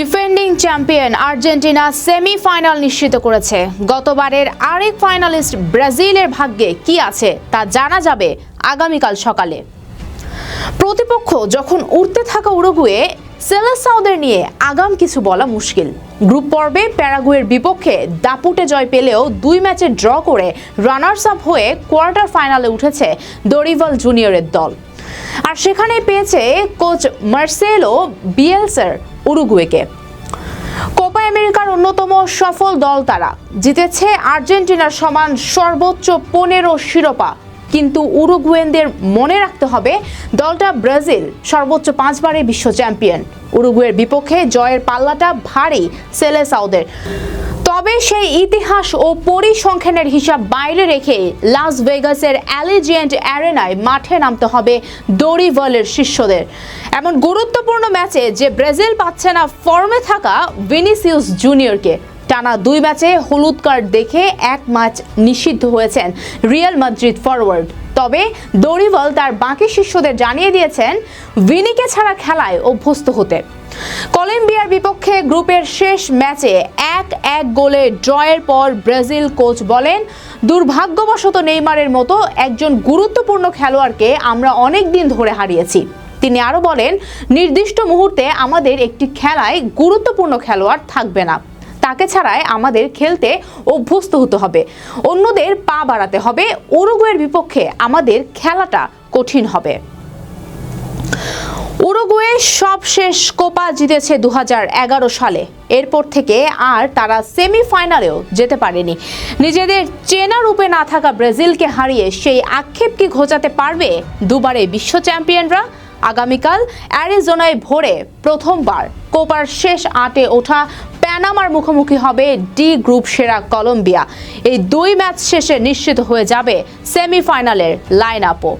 Defending champion Argentina semifinal নিশ্চিত করেছে। গতবারের আরেক ফাইনালিস্ট ব্রাজিলের ভাগ্যে কি আছে তা জানা যাবে আগামীকাল সকালে। প্রতিপক্ষ যখন উঠতে থাকা উরুগুয়ে সেলেসাউদের নিয়ে আগাম কিছু বলা মুশকিল। গ্রুপ পর্বে প্যারাগুয়ের বিপক্ষে দাপুটে জয় পেলেও দুই ম্যাচে ড্র করে রানার্স আপ হয়ে কোয়ার্টার ফাইনালে উঠেছে দরিভাল জুনিয়রের দল। আর সেখানে পেয়েছে কোচ মার্সেলো বিয়েলসার উরুগুয়েকে। কোপা আমেরিকার অন্যতম সফল দল তারা। জিতেছে আর্জেন্টিনার সমান সর্বোচ্চ পনেরো শিরোপা। কিন্তু উরুগুয়েনদের মনে রাখতে হবে, দলটা ব্রাজিল সর্বোচ্চ পাঁচবারের বিশ্ব চ্যাম্পিয়ন। উরুগুয়ের বিপক্ষে জয়ের পাল্লাটা ভারী সেলেসাউদের তবে সেই ইতিহাস ও পরিসংখ্যানের হিসাব বাইরে রেখে লাস ভেগাসের অ্যালিজিয়েন্ট অ্যারেনায় মাঠে নামতে হবে দরিভলের শিষ্যদের। এমন গুরুত্বপূর্ণ ম্যাচে যে ব্রাজিল পাচ্ছে না ফর্মে থাকা ভিনিসিয়াস জুনিয়রকে। টানা দুই ম্যাচে হলুদ কার্ড দেখে এক ম্যাচ নিষিদ্ধ হয়েছেন রিয়াল মাদ্রিদ ফরওয়ার্ড তবে দরিভল তার বাকি শিষ্যদের জানিয়ে দিয়েছেন, ভিনিকে ছাড়া খেলায় অভ্যস্ত হতে। কলম্বিয়ার বিপক্ষে গ্রুপের শেষ ম্যাচে এক এক গোলে ড্রয়ের পর ব্রাজিল কোচ বলেন, দুর্ভাগ্যবশত নেইমারের মতো একজন গুরুত্বপূর্ণ খেলোয়াড়কে আমরা অনেক দিন ধরে হারিয়েছি। তিনি আরও বলেন, নির্দিষ্ট মুহূর্তে আমাদের একটি খেলায় গুরুত্বপূর্ণ খেলোয়াড় থাকবে না। তাকে ছাড়াই আমাদের খেলতে অভ্যস্ত হতে হবে। অন্যদের পা বাড়াতে হবে। উরুগুয়ের বিপক্ষে আমাদের খেলাটা কঠিন হবে। উরুগুয়ে সবশেষ কোপা জিতেছে দু হাজার এগারো সালে। এরপর থেকে আর তারা সেমিফাইনালেও যেতে পারেনি। নিজেদের চেনা রূপে না থাকা ব্রাজিলকে হারিয়ে সেই আক্ষেপ কি ঘোচাতে পারবে দুবারে বিশ্ব চ্যাম্পিয়নরা। আগামীকাল অ্যারিজোনায় ভোরে প্রথমবার কোপার শেষ আটে ওঠা প্যানামার মুখোমুখি হবে ডি গ্রুপ সেরা কলম্বিয়া। এই দুই ম্যাচ শেষে নিশ্চিত হয়ে যাবে সেমিফাইনালের লাইন আপও